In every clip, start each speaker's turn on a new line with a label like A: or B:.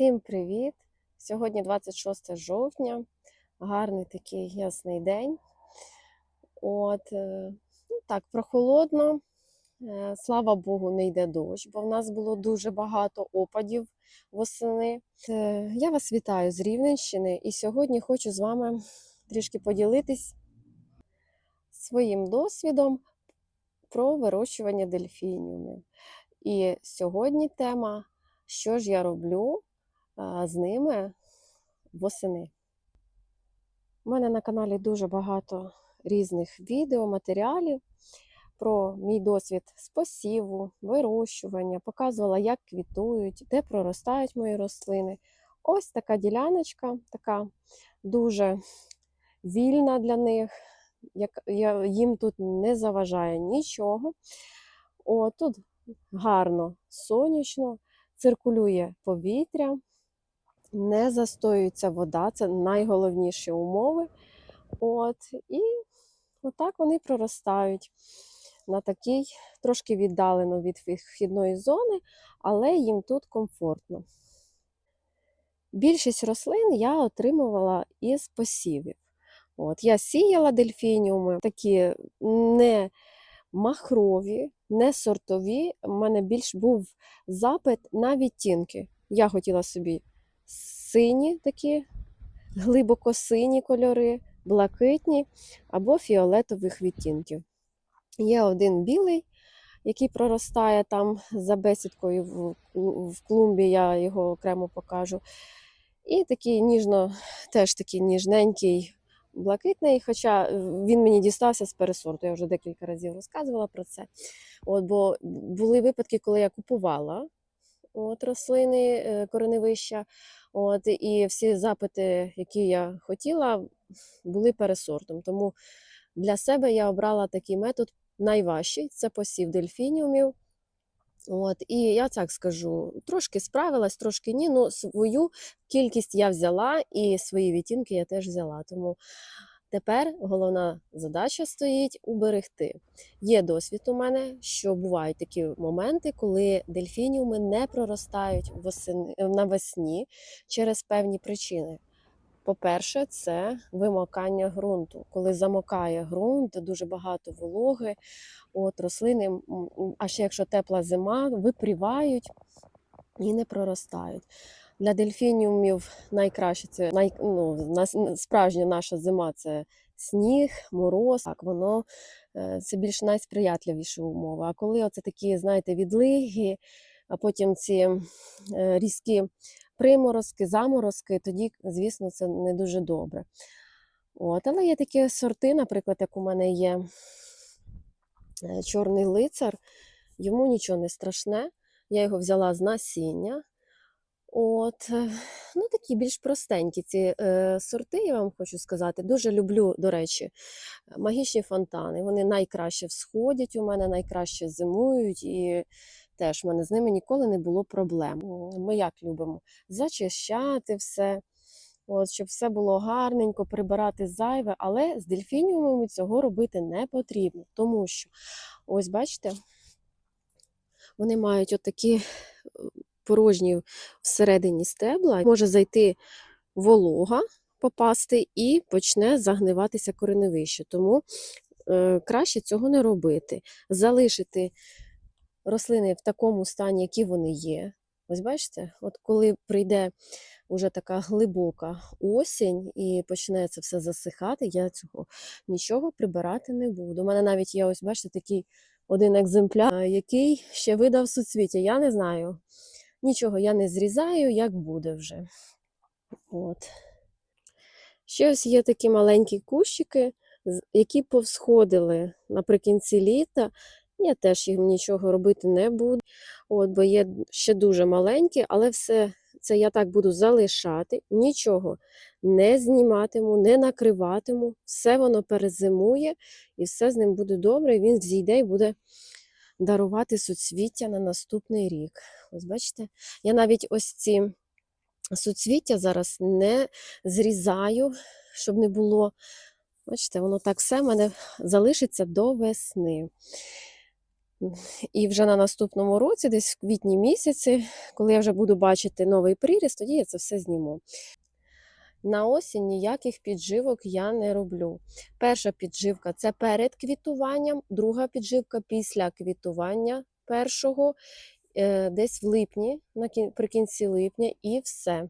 A: Всім привіт! Сьогодні 26 жовтня, гарний такий ясний день. От, е, ну так, прохолодно. Е, Слава Богу, не йде дощ, бо в нас було дуже багато опадів восени. Е, Я вас вітаю з Рівненщини і сьогодні хочу з вами трішки поділитись своїм досвідом про вирощування дельфініумів. І сьогодні тема, що ж я роблю з ними восени. У мене на каналі дуже багато різних відео, матеріалів про мій досвід з посіву, вирощування, показувала, як квітують, де проростають мої рослини. Ось така діляночка, така дуже вільна для них. Як я, їм тут не заважає нічого. О, тут гарно сонячно, циркулює повітря, не застоюється вода, це найголовніші умови. От, і отак вони проростають на такій трошки віддалено від вхідної зони, але їм тут комфортно. Більшість рослин я отримувала із посівів. От, я сіяла дельфініуми, такі не махрові, не сортові. У мене більш був запит на відтінки. Я хотіла собі сині такі, глибоко сині кольори, блакитні або фіолетових відтінків. Є один білий, який проростає там за бесідкою в, клумбі, я його окремо покажу. І такий ніжно, теж такий ніжненький блакитний, хоча він мені дістався з пересорту. Я вже декілька разів розказувала про це. От, Бо були випадки, коли я купувала от, рослини е, кореневища, от, і всі запити, які я хотіла, були пересортом. Тому для себе я обрала такий метод найважчий це посів дельфініумів. От, І я так скажу, трошки справилась, трошки ні. Ну, свою кількість я взяла і свої відтінки я теж взяла. Тому тепер головна задача стоїть уберегти. Є досвід у мене, що бувають такі моменти, коли дельфініуми не проростають восени, навесні через певні причини. По-перше, це вимокання ґрунту. Коли замокає ґрунт, дуже багато вологи, от рослини, а ще якщо тепла зима, випрівають і не проростають. Для дельфініумів найкраще це най, ну, справжня наша зима це сніг, мороз. Так, воно е, це більш найсприятливіші умови. А коли оце такі, знаєте, відлиги, а потім ці е, різкі приморозки, заморозки, тоді, звісно, це не дуже добре. От, але є такі сорти, наприклад, як у мене є е, чорний лицар, йому нічого не страшне. Я його взяла з насіння. От, е, ну такі більш простенькі ці е, сорти, я вам хочу сказати. Дуже люблю, до речі, магічні фонтани. Вони найкраще всходять у мене, найкраще зимують, і теж в мене з ними ніколи не було проблем. Ми як любимо зачищати все, от, щоб все було гарненько, прибирати зайве, але з дельфініумами цього робити не потрібно, тому що, ось бачите, вони мають отакі е, порожні всередині стебла, може зайти волога, попасти і почне загниватися кореневище. Тому е, краще цього не робити. Залишити рослини в такому стані, які вони є. Ось бачите, от коли прийде уже така глибока осінь і почне це все засихати, я цього нічого прибирати не буду. У мене навіть є, ось бачите, такий один екземпляр, який ще видав суцвіття. Я не знаю. Нічого я не зрізаю, як буде вже. От. Ще ось є такі маленькі кущики, які повсходили наприкінці літа. Я теж їм нічого робити не буду, от, бо є ще дуже маленькі, але все це я так буду залишати, нічого не зніматиму, не накриватиму, все воно перезимує і все з ним буде добре, він взійде і буде дарувати суцвіття на наступний рік. Ось бачите, я навіть ось ці суцвіття зараз не зрізаю, щоб не було. Бачите, воно так все в мене залишиться до весни. І вже на наступному році, десь в квітні місяці, коли я вже буду бачити новий приріст, тоді я це все зніму. На осінь ніяких підживок я не роблю. Перша підживка це перед квітуванням, друга підживка після квітування першого, е, десь в липні, наприкінці липня, і все.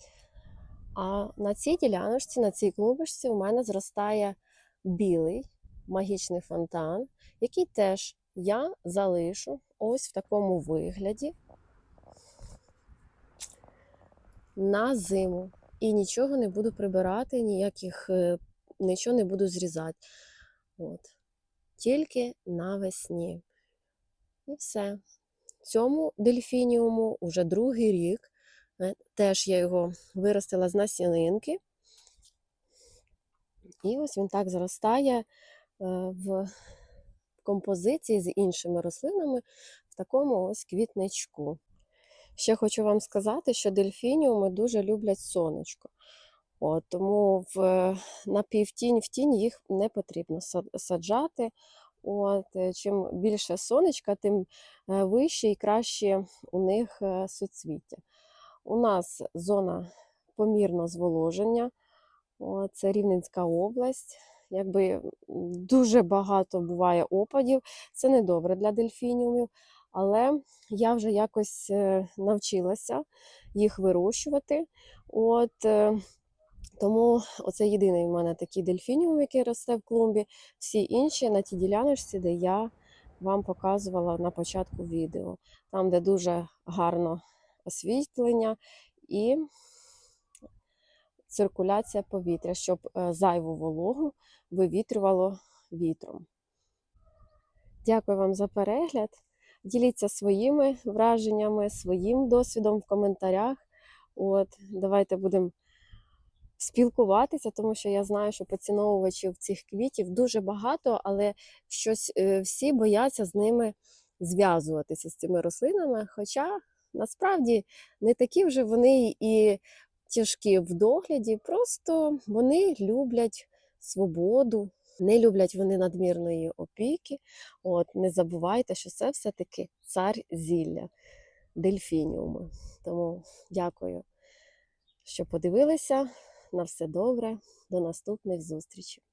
A: А на цій діляночці, на цій клубочці у мене зростає білий магічний фонтан, який теж я залишу ось в такому вигляді на зиму. І нічого не буду прибирати, ніяких, е, нічого не буду зрізати. От. Тільки навесні. І все. Цьому дельфініуму уже другий рік. Е, Теж я його виростила з насінинки. І ось він так зростає е, в композиції з іншими рослинами в такому ось квітничку. Ще хочу вам сказати, що дельфініуми дуже люблять сонечко. От, тому в, на півтінь в тінь їх не потрібно саджати. От, е, чим більше сонечка, тим е, вище і краще у них е, суцвіття. У нас зона помірного зволоження, От, це Рівненська область. Якби дуже багато буває опадів, це не добре для дельфініумів, але я вже якось е, навчилася їх вирощувати. От, е, тому оце єдиний у мене такий дельфініум, який росте в клумбі. Всі інші на тій діляночці, де я вам показувала на початку відео. Там, де дуже гарно освітлення і циркуляція повітря, щоб е, зайву вологу вивітрювало вітром. Дякую вам за перегляд. Діліться своїми враженнями, своїм досвідом в коментарях. От, давайте будемо спілкуватися, тому що я знаю, що поціновувачів цих квітів дуже багато, але щось е, всі бояться з ними зв'язуватися з цими рослинами. Хоча насправді не такі вже вони і тяжкі в догляді, просто вони люблять свободу, не люблять вони надмірної опіки. От, не забувайте, що це все-таки цар зілля, дельфініуми. Тому дякую, що подивилися. На все добре, до наступних зустрічей.